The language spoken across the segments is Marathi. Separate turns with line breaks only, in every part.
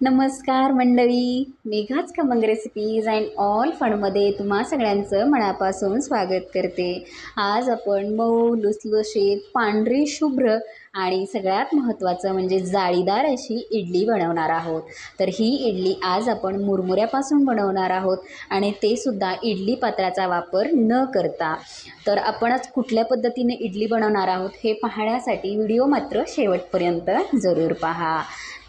नमस्कार मंडळी. मेघाच खमंग रेसिपीज अँड ऑल फणमध्ये तुम्हा सगळ्यांचं मनापासून स्वागत करते. आज आपण मऊ लुसलुशीत पांढरी शुभ्र आणि सगळ्यात महत्त्वाचं म्हणजे जाळीदार अशी इडली बनवणार आहोत. तर ही इडली आज आपण मुरमुऱ्यापासून बनवणार आहोत आणि ते सुद्धा इडली पात्राचा वापर न करता. तर आपण आज कुठल्या पद्धतीने इडली बनवणार आहोत हे पाहण्यासाठी व्हिडिओ मात्र शेवटपर्यंत जरूर पहा.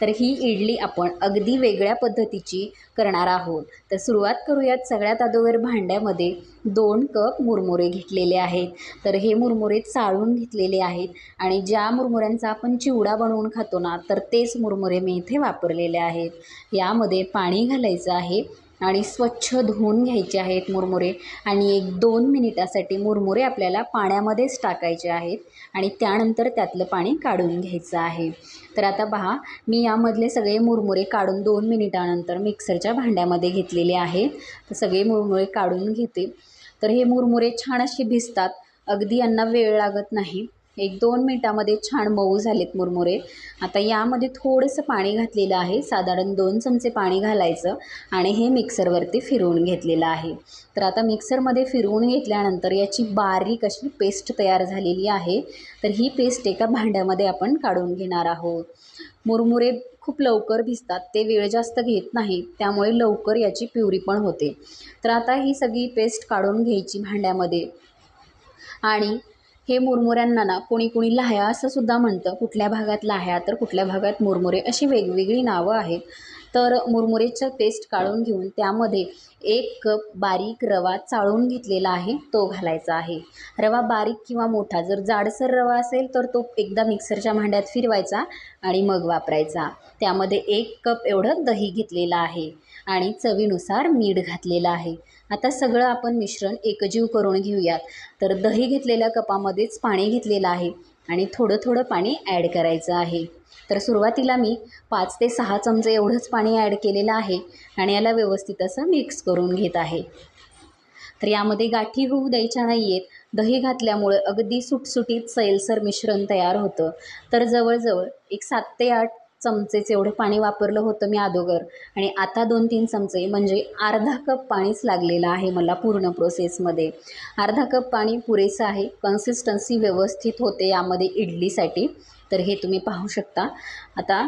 तर ही इडली आपण अगदी वेगळ्या पद्धतीची करणार आहोत. तर सुरुवात करूयात सगळ्यात अगोदर भांड्यामध्ये दोन कप मुरमुरे घेतलेले आहेत. तर हे मुरमुरे चाळून घेतलेले आहेत आणि ज्या मुरमुऱ्यांचा आपण चिवडा बनवून खातो ना तर तेच मुरमुरे मी इथे वापरलेले आहेत. यामध्ये पाणी घालायचं आहे. आणि स्वच्छ धुवून घ्यायचे आहेत मुरमुरे आणि एक दोन मिनिटासाठी मुरमुरे आपल्याला पाण्यामध्येच टाकायचे आहेत आणि त्यानंतर त्यातलं पाणी काढून घ्यायचं आहे. तर आता पहा मी यामधले सगळे मुरमुरे काढून दोन मिनिटानंतर मिक्सरच्या भांड्यामध्ये घेतलेले आहे तर सगळे मुरमुरे काढून घेते. तर हे मुरमुरे छान असे भिजतात. अगदी यांना वेळ लागत नाही. एक दोन मिनटामध्ये छान मऊ झालेत मुरमुरे. आता यामध्ये थोडंसं पाणी घातलेलं आहे. साधारण दोन चमचे पाणी घालायचं आणि हे मिक्सरवरती फिरवून घेतलेलं आहे. तर आता मिक्सरमध्ये फिरवून घेतल्यानंतर याची बारीक अशी पेस्ट तयार झालेली आहे. तर ही पेस्ट एका भांड्यामध्ये आपण काढून घेणार आहोत. मुरमुरे खूप लवकर भिजतात. ते वेळ जास्त घेत नाही. त्यामुळे लवकर याची प्युरी पण होते. तर आता ही सगळी पेस्ट काढून घ्यायची भांड्यामध्ये. आणि हे मुरमुऱ्यांना ना कोणी कोणी लाह्या असं सुद्धा म्हणतं. कुठल्या भागात लाह्या तर कुठल्या भागात मुरमुरे अशी वेगवेगळी नावं आहेत. तर मुरमुरेचं पेस्ट काढून घेऊन त्यामध्ये एक कप बारीक रवा चाळून घेतलेला आहे तो घालायचा आहे. रवा बारीक किंवा मोठा जर जाडसर रवा असेल तर तो एकदा मिक्सरच्या भांड्यात फिरवायचा आणि मग वापरायचा. त्यामध्ये एक कप एवढं दही घेतलेलं आहे आणि चवीनुसार मीठ घातलेलं आहे. आता सगळं आपण मिश्रण एकजीव करून घेऊयात. तर दही घेतलेल्या कपामध्येच पाणी घेतलेलं आहे आणि थोडं थोडं पाणी ॲड करायचं आहे. तर सुरुवातीला मी पाच ते सहा चमचे एवढंच पाणी ॲड केलेलं आहे आणि याला व्यवस्थित असं मिक्स करून घेत आहे. तर यामध्ये गाठी होऊ द्यायच्या नाही आहेत दही घातल्यामुळं अगदी सुटसुटीत सैलसर मिश्रण तयार होतं. तर जवळजवळ एक सात ते आठ चमचेच एवढं पाणी वापरलं होतं मी अगोदर आणि आता दोन तीन चमचे म्हणजे अर्धा कप पाणीच लागलेलं आहे मला पूर्ण प्रोसेसमध्ये अर्धा कप पाणी पुरेसं आहे कन्सिस्टन्सी व्यवस्थित होते यामध्ये इडलीसाठी. तर हे तुम्ही पाहू शकता. आता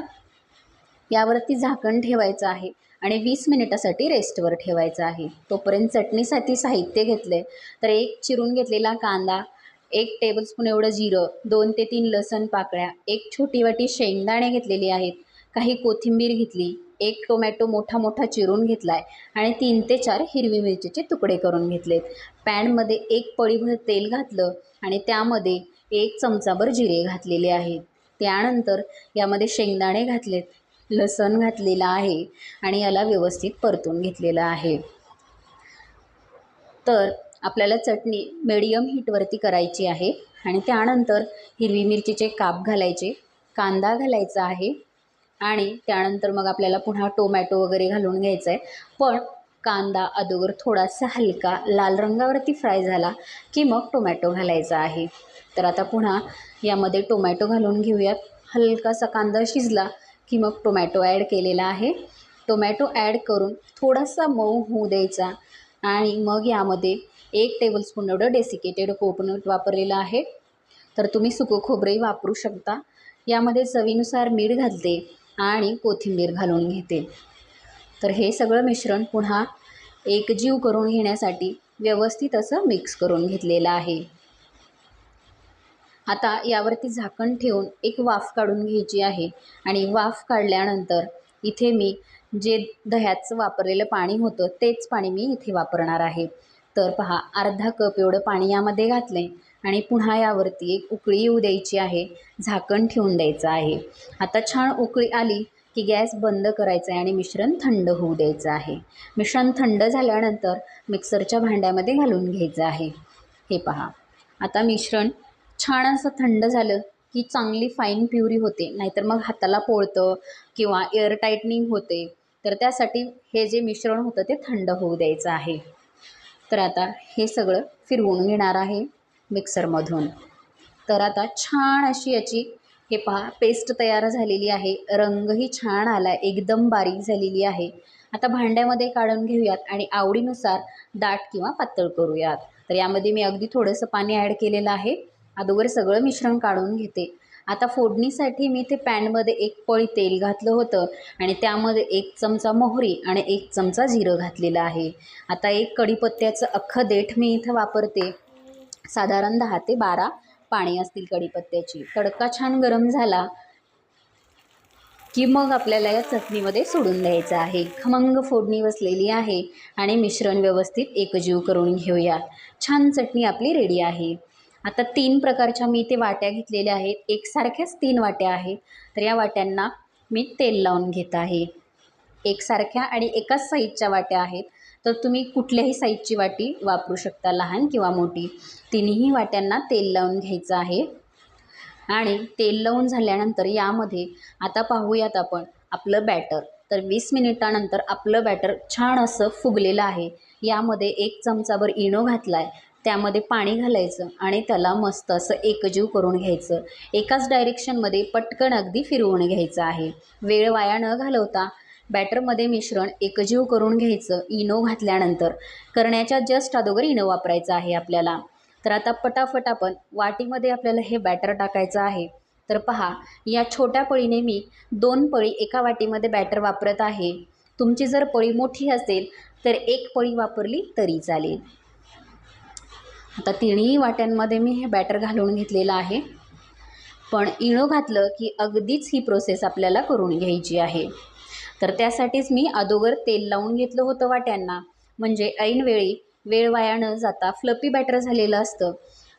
यावरती झाकण ठेवायचं आहे आणि वीस मिनिटासाठी रेस्टवर ठेवायचं आहे. तोपर्यंत चटणीसाठी साहित्य घेतलं आहे तर एक चिरून घेतलेला कांदा एक टेबलस्पून एवढं जिरं दोन ते तीन लसण पाकळ्या एक छोटी वाटी शेंगदाणे घेतलेली आहेत काही कोथिंबीर घेतली एक टोमॅटो मोठा मोठा चिरून घेतला आहे आणि तीन ते चार हिरवी मिरचीचे तुकडे करून घेतलेत. पॅनमध्ये एक पळीभर तेल घातलं आणि त्यामध्ये एक चमचाभर जिरे घातलेले आहेत. त्यानंतर यामध्ये शेंगदाणे घातलेत लसण घातलेलं आहे आणि याला व्यवस्थित परतून घेतलेलं आहे. तर आपल्याला चटणी मिडियम हीटवरती करायची आहे. आणि त्यानंतर हिरवी मिरचीचे काप घालायचे कांदा घालायचा आहे. आणि त्यानंतर मग आपल्याला पुन्हा टोमॅटो वगैरे घालून घ्यायचा आहे पण कांदा अगोदर थोडासा हलका लाल रंगावरती फ्राय झाला की मग टोमॅटो घालायचा आहे. तर आता पुन्हा यामध्ये टोमॅटो घालून घेऊयात. हलकासा कांदा शिजला की मग टोमॅटो ॲड केलेला आहे. टोमॅटो ॲड करून थोडासा मऊ होऊ द्यायचा. आणि मग यामध्ये एक टेबलस्पून एवढं डेसिकेटेड कोकोनट वापरलेलं आहे. तर तुम्ही सुकं खोबरंही वापरू शकता. यामध्ये चवीनुसार मीठ घालते आणि कोथिंबीर घालून घेते. तर हे सगळं मिश्रण पुन्हा एकजीव करून घेण्यासाठी व्यवस्थित असं मिक्स करून घेतलेलं आहे. आता यावरती झाकण ठेवून एक वाफ काढून घ्यायची आहे आणि वाफ काढल्यानंतर इथे मी जे दह्याचं वापरलेलं पाणी होतं तेच पाणी मी इथे वापरणार आहे. तर पहा अर्धा कप एवढं पाणी यामध्ये घातलं आहे आणि पुन्हा यावरती एक उकळी येऊ द्यायची आहे झाकण ठेवून द्यायचं आहे. आता छान उकळी आली की गॅस बंद करायचा आहे आणि मिश्रण थंड होऊ द्यायचं आहे. मिश्रण थंड झाल्यानंतर मिक्सरच्या भांड्यामध्ये घालून घ्यायचं आहे. हे पहा आता मिश्रण छान असं थंड झालं की चांगली फाईन प्युरी होते नाहीतर मग हाताला पोळतं किंवा एअर टाईटनिंग होते. तर त्यासाठी हे जे मिश्रण होतं ते थंड होऊ द्यायचं आहे. तर आता हे सगळं फिरवून घेणार आहे मिक्सरमधून. तर आता छान अशी याची हे पहा पेस्ट तयार झालेली आहे. रंगही छान आला आहे एकदम बारीक झालेली आहे. आता भांड्यामध्ये काढून घेऊयात आणि आवडीनुसार दाट किंवा पातळ करूयात. तर यामध्ये मी अगदी थोडंसं पाणी ॲड केलेलं आहे. अगोदर सगळं मिश्रण काढून घेते. आता फोडणीसाठी मी इथे पॅनमध्ये एक पळी तेल घातलं होतं आणि त्यामध्ये एक चमचा मोहरी आणि एक चमचा जिरं घातलेलं आहे. आता एक कढीपत्त्याचं अख्खं देठ मी इथं वापरते. साधारण दहा ते बारा पाणी असतील कढीपत्त्याची. तडका छान गरम झाला की मग आपल्याला या चटणीमध्ये सोडून द्यायचं आहे. खमंग फोडणी बसलेली आहे आणि मिश्रण व्यवस्थित एकजीव करून घेऊया. छान चटणी आपली रेडी आहे. आता तीन प्रकारच्या मी इथे वाट्या घेतलेल्या आहेत. एकसारख्याच तीन वाट्या आहेत. तर या वाट्यांना मी तेल लावून घेत आहे. एकसारख्या आणि एकाच साईजच्या वाट्या आहेत. तर तुम्ही कुठल्याही साईजची वाटी वापरू शकता लहान किंवा मोठी. तिन्ही वाट्यांना तेल लावून घ्यायचं आहे. आणि तेल लावून झाल्यानंतर यामध्ये आता पाहूयात आपण आपलं बॅटर. तर वीस मिनिटानंतर आपलं बॅटर छान असं फुगलेलं आहे. यामध्ये एक चमचाभर इनो घातला आहे त्यामध्ये पाणी घालायचं आणि त्याला मस्त असं एकजीव करून घ्यायचं. एकाच डायरेक्शनमध्ये पटकन अगदी फिरवून घ्यायचं आहे. वेळ वाया न घालवता बॅटरमध्ये मिश्रण एकजीव करून घ्यायचं इनो घातल्यानंतर. करण्याच्या जस्ट अगोदर इनो वापरायचं आहे आपल्याला. तर आता पटापट आपण वाटीमध्ये आपल्याला हे बॅटर टाकायचं आहे. तर पहा या छोट्या पळीने मी दोन पळी एका वाटीमध्ये बॅटर वापरत आहे. तुमची जर पळी मोठी असेल तर एक पळी वापरली तरी चालेल. आता तिन्ही वाट्यांमध्ये मी हे बॅटर घालून घेतलेलं आहे. पण इणो घातलं की अगदीच ही प्रोसेस आपल्याला करून घ्यायची आहे. तर त्यासाठीच मी अदोगर तेल लावून घेतलं होतं वाट्यांना. म्हणजे ऐनवेळी वेळ वाया न जाता फ्लपी बॅटर झालेलं असतं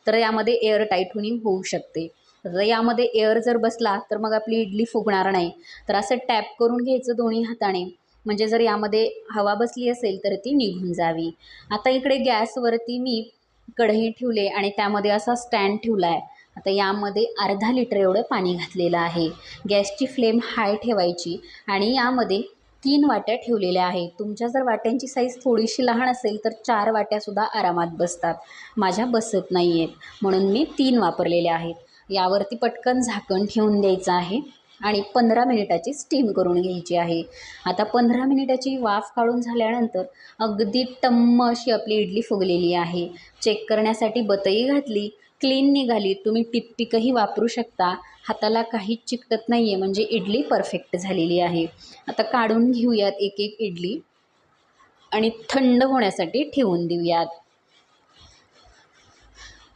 तर यामध्ये एअर टाईट होऊ शकते. तर यामध्ये एअर जर बसला तर मग आपली इडली फुगणार नाही. तर असं टॅप करून घ्यायचं दोन्ही हाताने. म्हणजे जर यामध्ये हवा बसली असेल तर ती निघून जावी. आता इकडे गॅसवरती मी कढई ठेवले आणि त्यामध्ये असा स्टँड ठेवला आहे आता यामध्ये अर्धा लिटर एवढं पाणी घातलेलं आहे. गॅसची फ्लेम हाय ठेवायची आणि यामध्ये तीन वाट्या ठेवलेल्या आहेत. तुमच्या जर वाट्यांची साईज थोडीशी लहान असेल तर चार वाट्यासुद्धा आरामात बसतात. माझ्या बसत नाही आहेत म्हणून मी तीन वापरलेल्या आहेत. यावरती पटकन झाकण ठेवून द्यायचं आहे. आणि पंधरा मिनिटाची स्टीम करून घ्यायची आहे. आता पंधरा मिनिटाची वाफ काढून झाल्यानंतर अगदी टम्म अशी आपली इडली फुगलेली आहे. चेक करण्यासाठी बतई घातली क्लीन निघाली. तुम्ही टिकपिकही वापरू शकता. हाताला काहीच चिकटत नाही आहे म्हणजे इडली परफेक्ट झालेली आहे. आता काढून घेऊयात एक एक इडली आणि थंड होण्यासाठी ठेवून देऊयात.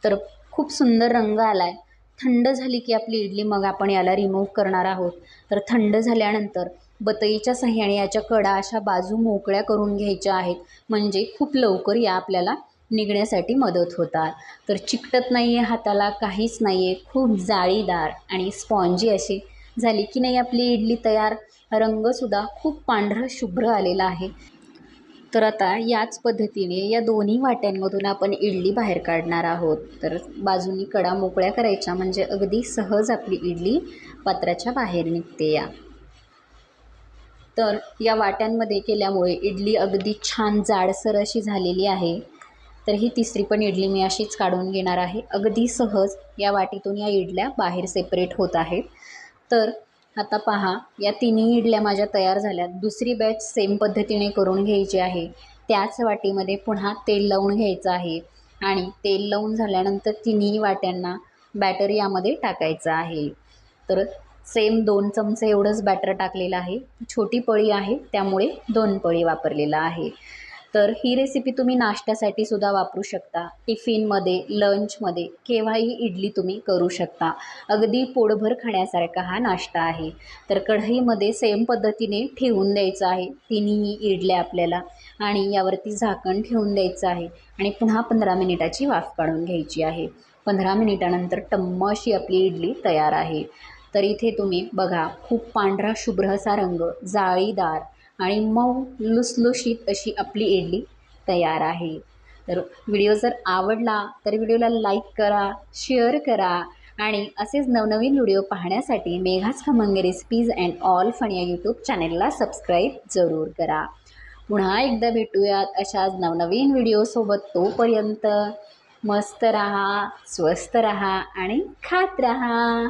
तर खूप सुंदर रंग आला आहे थंड झाली की आपली इडली मग आपण याला रिमूव्ह करणार आहोत. तर थंड झाल्यानंतर बतईच्या सहाय्याने याच्या कडा अशा बाजू मोकळ्या करून घ्यायच्या आहेत. म्हणजे खूप लवकर या आपल्याला निघण्यासाठी मदत होतात. तर चिकटत नाही आहे हाताला काहीच नाही आहे खूप जाळीदार आणि स्पॉन्जी अशी झाली की नाही आपली इडली तयार. रंगसुद्धा खूप पांढरा शुभ्र आलेला आहे. तर आता याच पद्धतीने या दोन्ही वाट्यांमधून आपण इडली बाहेर काढणार आहोत. तर बाजूनी कडा मोकळ्या करायच्या म्हणजे अगदी सहज आपली इडली पात्राच्या बाहेर निघते या. तर या वाट्यांमध्ये केल्यामुळे इडली अगदी छान जाडसर अशी झालेली आहे. तर ही तिसरी पण इडली मी अशीच काढून घेणार आहे. अगदी सहज या वाटीतून या इडल्या बाहेर सेपरेट होत आहेत. तर आता पहा या तिन्ही इडल्या माझ्या तयार झाल्यात. दुसरी बॅच सेम पद्धतीने करून घ्यायची आहे. त्याच वाटीमध्ये पुन्हा तेल लावून घ्यायचं आहे. आणि तेल लावून झाल्यानंतर तिन्ही वाट्यांना बॅटर यामध्ये टाकायचं आहे. तर सेम दोन चमचे एवढंच बॅटर टाकलेलं आहे. छोटी पळी आहे त्यामुळे दोन पळी वापरलेलं आहे. तर ही रेसिपी तुम्ही नाश्त्यासाठी सुद्धा वापरू शकता. टिफिनमध्ये लंचमध्ये केव्हाही इडली तुम्ही करू शकता. अगदी पोटभर खाण्यासारखा हा नाश्ता आहे. तर कढईमध्ये सेम पद्धतीने ठेवून द्यायचं आहे. तिन्ही इडल्या आपल्याला आणि यावरती झाकण ठेवून द्यायचं आहे आणि पुन्हा पंधरा मिनिटाची वाफ काढून घ्यायची आहे. पंधरा मिनिटानंतर टम्म अशी आपली इडली तयार आहे. तर इथे तुम्ही बघा खूप पांढरा शुभ्र असा रंग जाळीदार आणि मऊ लुसलुशीत अशी आपली इडली तयार आहे. तर व्हिडिओ जर आवडला तर व्हिडिओला लाईक करा शेअर करा आणि असेच नवनवीन व्हिडिओ पाहण्यासाठी Megha's Khamange recipes and all fun या यूट्यूब चॅनेलला सबस्क्राईब जरूर करा. पुन्हा एकदा भेटूयात अशाच नवनवीन व्हिडिओसोबत तोपर्यंत मस्त रहा स्वस्त रहा आणि खात रहा.